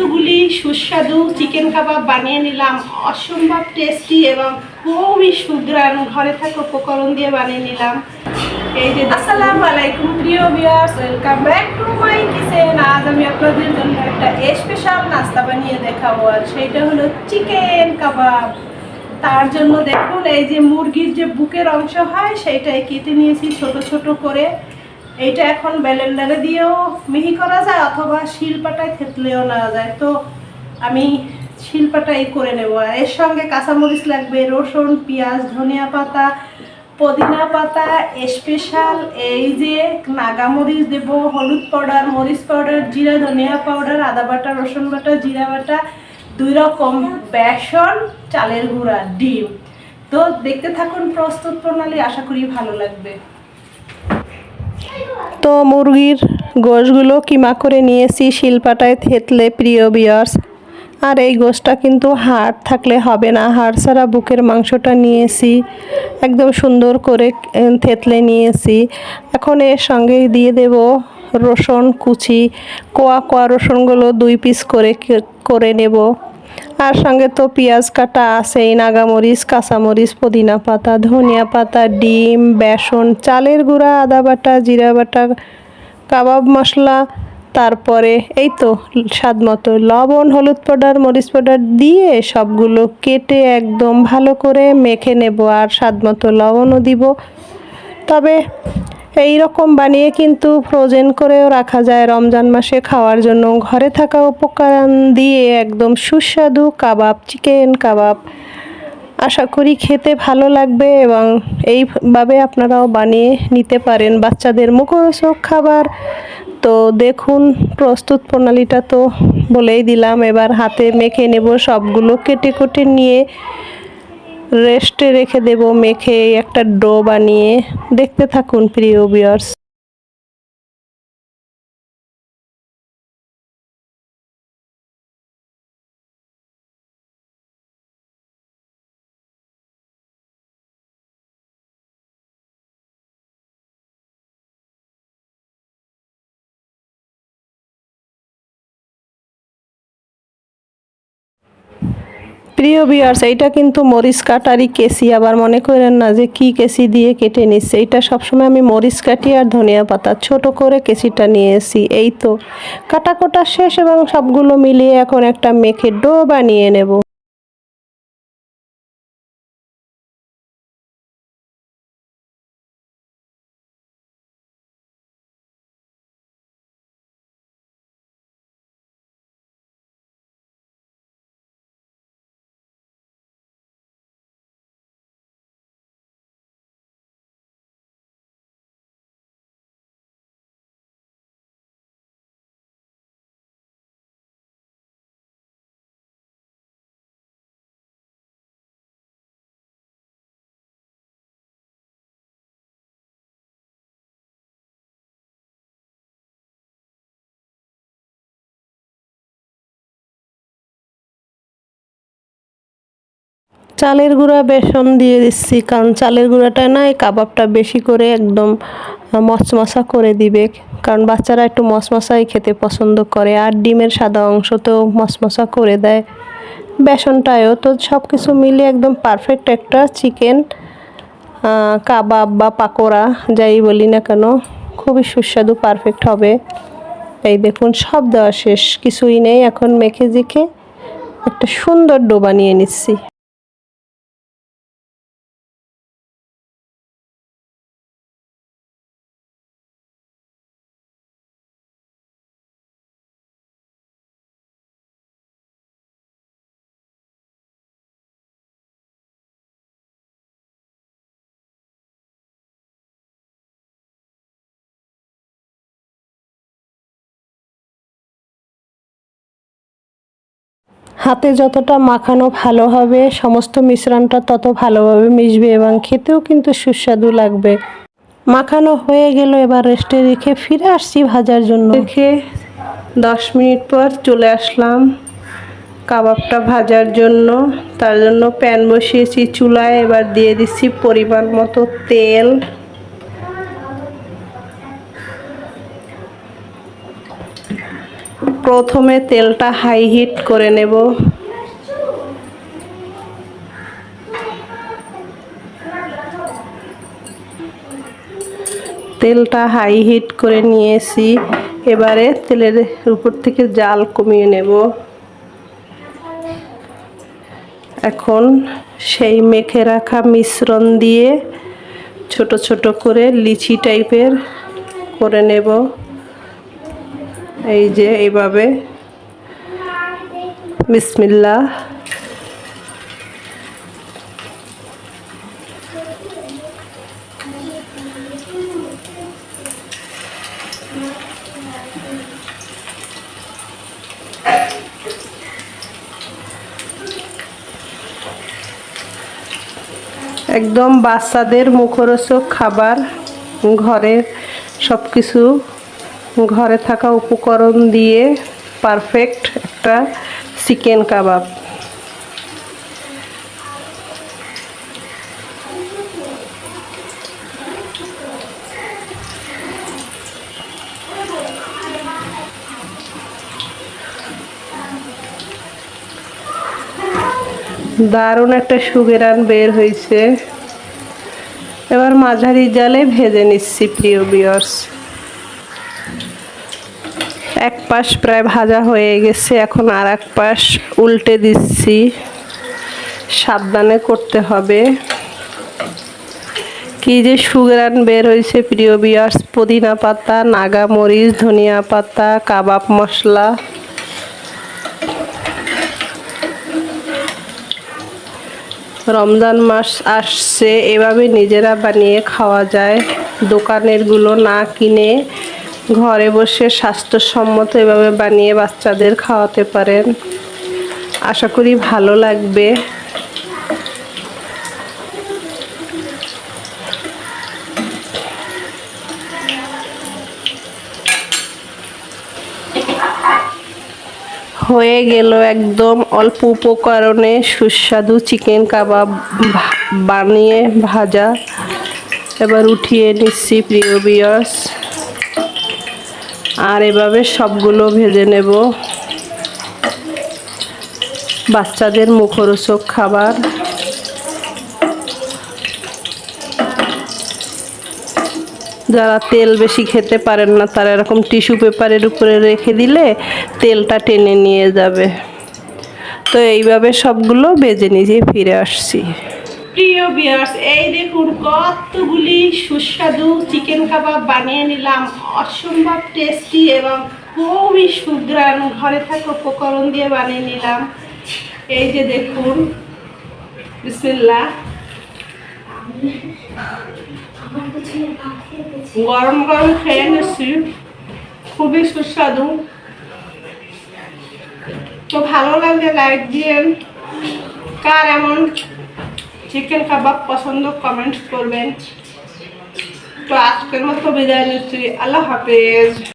কতগুলি সুস্বাদু চিকেন কাবাব বানিয়ে নিলাম। অসম্ভব টেস্টি এবং খুবই সুদ্রান ঘরে থাকা উপকরণ দিয়ে বানিয়ে নিলাম। এই যে আসসালামু আলাইকুম, প্রিয় viewers welcome back to my kitchen আজ আমি আপনাদের জন্য একটা স্পেশাল নাস্তা বানিয়ে দেখাবো, আর সেইটা হলো চিকেন কাবাব। তার জন্য দেখুন, এই যে মুরগির যে বুকের অংশ হয় সেইটাই কেটে নিয়েছি ছোট ছোট করে। এইটা এখন ব্যালেন্ডারে দিয়েও মিহি করা যায় অথবা শিলপাটায় থেতলেও নেওয়া যায়। তো আমি শিলপাটাই করে নেব। এর সঙ্গে কাঁচামরিচ লাগবে, রসুন, পেঁয়াজ, ধনিয়া পাতা, পুদিনা পাতা, স্পেশাল এই যে নাগামরিচ দেব, হলুদ পাউডার, মরিচ পাউডার, জিরা, ধনিয়া পাউডার, আদা বাটা, রসুন বাটা, জিরা বাটা, দুই রকম বেসন, চালের গুঁড়া, ডিম। তো দেখতে থাকুন প্রস্তুত প্রণালী, আশা করি ভালো লাগবে। তো মুরগির গোশগুলো কিমা করে নিয়েছি শিলপাটায় থেতলে, প্রিয় বিয়ার্স আর এই গোশটা কিন্তু হাড় থাকলে হবে না। হাড় ছাড়া বুকের মাংসটা নিয়েছি, একদম সুন্দর করে থেতলে নিয়েছি। এখন এর সঙ্গে দিয়ে দেব রসুন কুচি। কোয়া কোয়া রসুনগুলো দুই পিস করে করে নেব। আর সঙ্গে তো পেঁয়াজ কাটা আছেই, নাগামরিচ, কাঁচামরিচ, পুদিনা পাতা, ধনিয়া পাতা, ডিম, বেসন, চালের গুঁড়া, আদা বাটা, জিরা বাটা, কাবাব মশলা, তারপরে এই তো স্বাদ মতো লবণ, হলুদ পাউডার, মরিচ পাউডার দিয়ে সবগুলো কেটে একদম ভালো করে মেখে নেব আর স্বাদ মতো লবণও দিব। তবে এই রকম বানিয়ে কিন্তু ফ্রোজেন করেও রাখা যায় রমজান মাসে খাওয়ার জন্য। ঘরে থাকা উপকরণ দিয়ে একদম সুস্বাদু কাবাব চিকেন কাবাব। আশা করি খেতে ভালো লাগবে এবং এইভাবে আপনারাও বানিয়ে নিতে পারেন বাচ্চাদের মুখরোচক খাবার। তো দেখুন, প্রস্তুত প্রণালীটা তো বলেই দিলাম, এবার হাতে মেখে নেব সবগুলো কেটে কেটে নিয়ে রেস্টে রেখে দেব মেখে একটা ডো বানিয়ে। দেখতে থাকুন প্রিয় বিয়ার্স প্রিয় বিয়ার্স এইটা কিন্তু মরিচ কাটারই কেসি। আবার মনে করেন না যে কি কেসি দিয়ে কেটে নিচ্ছে। এইটা সবসময় আমি মরিচ কাটি আর ধনিয়া পাতা, ছোট করে কেসিটা নিয়ে এসি এই তো কাটা কোটা শেষ এবং সবগুলো মিলিয়ে এখন একটা মেখে ডো বানিয়ে নেব। চালের গুঁড়া বেসন দিয়ে দিচ্ছি, কারণ চালের গুঁড়াটা না এই কাবাবটা বেশি করে একদম মচমচা করে দিবে, কারণ বাচ্চারা একটু মচমচাই খেতে পছন্দ করে, আর ডিমের সাদা অংশ তো মচমচা করে দেয়। বেসনটায়ও তো সব কিছু মিলিয়ে একদম পারফেক্ট একটা চিকেন কাবাব বা পাকোড়া, যাই বলি না কেন, খুবই সুস্বাদু পারফেক্ট হবে। এই দেখুন, সব দেওয়া শেষ, কিছুই নেই, এখন মেখে জিখে একটা সুন্দর ডো বানিয়ে নিচ্ছি। হাতে যতটা মাখানো ভালো হবে, সমস্ত মিশ্রণটা তত ভালোভাবে মিশবে এবং খেতেও কিন্তু সুস্বাদু লাগবে। মাখানো হয়ে গেল, এবার রেস্টে রেখে ফিরে আসছি ভাজার জন্য। রেখে দশ মিনিট পর চলে আসলাম কাবাবটা ভাজার জন্য। তার জন্য প্যান বসিয়েছি চুলায়, এবার দিয়ে দিচ্ছি পরিমাণ মতো তেল। প্রথমে তেলটা হাই হিট করে নেব। তেলটা হাই হিট করে নিয়েছি। এবারে তেলের উপর থেকে জাল কমিয়ে নেব। এখন সেই মেখে রাখা মিশ্রণ দিয়ে ছোট ছোট করে লিচি টাইপের করে নেব। এই যে এইভাবে। বিসমিল্লা একদম বাচ্চাদের মুখরোচক খাবার ঘরের সব কিছু ঘরে থাকা উপকরণ দিয়ে পারফেক্ট একটা চিকেন কাবাব। দারুণ একটা সুগেরান বের হয়েছে। এবার মাঝারি জালে ভেজে নিচ্ছি, প্রিয় বিয়ার্স এক পাশ প্রায় ভাজা হয়ে গেছে, এখন আর এক পাশ উল্টে দিচ্ছি। সাবধানে করতে হবে। কি যে সুগরান বের হয়েছে, প্রিয় বিয়ার্স পুদিনা পাতা, নাগা মরিচ, ধনিয়া পাতা, কাবাব মশলা। রমজান মাস আসছে, এভাবে নিজেরা বানিয়ে খাওয়া যায়। দোকানেরগুলো না কিনে ঘরে বসে স্বাস্থ্যসম্মত এভাবে বানিয়ে বাচ্চাদের খাওয়াতে পারেন। আশা করি ভালো লাগবে। হয়ে গেল একদম অল্প উপকরণে সুস্বাদু চিকেন কাবাব বানিয়ে ভাজা। এবার উঠিয়ে নিচ্ছি প্রিয় বিয়ার্স আর এভাবে সবগুলো ভেজে নেব। বাচ্চাদের মুখরোচক খাবার। যারা তেল বেশি খেতে পারেন না, তারা এরকম টিস্যু পেপারের উপরে রেখে দিলে তেলটা টেনে নিয়ে যাবে। তো এইভাবে সবগুলো বেজে নিজে ফিরে আসছি। প্রিয় বিয়ার্স এই দেখুন কতগুলি সুস্বাদু চিকেন কাবাব বানিয়ে নিলাম। অসম্ভব টেস্টি এবং খুবই সুগ্রান ঘরে থাকা উপকরণ দিয়ে বানিয়ে নিলাম। এই যে দেখুন, বিসমিল্লাহ। গরম গরম খেয়ে নিচ্ছি। খুবই সুস্বাদু। তো ভালো লাগলে লাইক দিয়েন। কার এমন চিকেন কাবাব পছন্দ কমেন্টস করবেন। তো আজকের মতো বিদায় নিচ্ছি। আল্লাহ হাফেজ।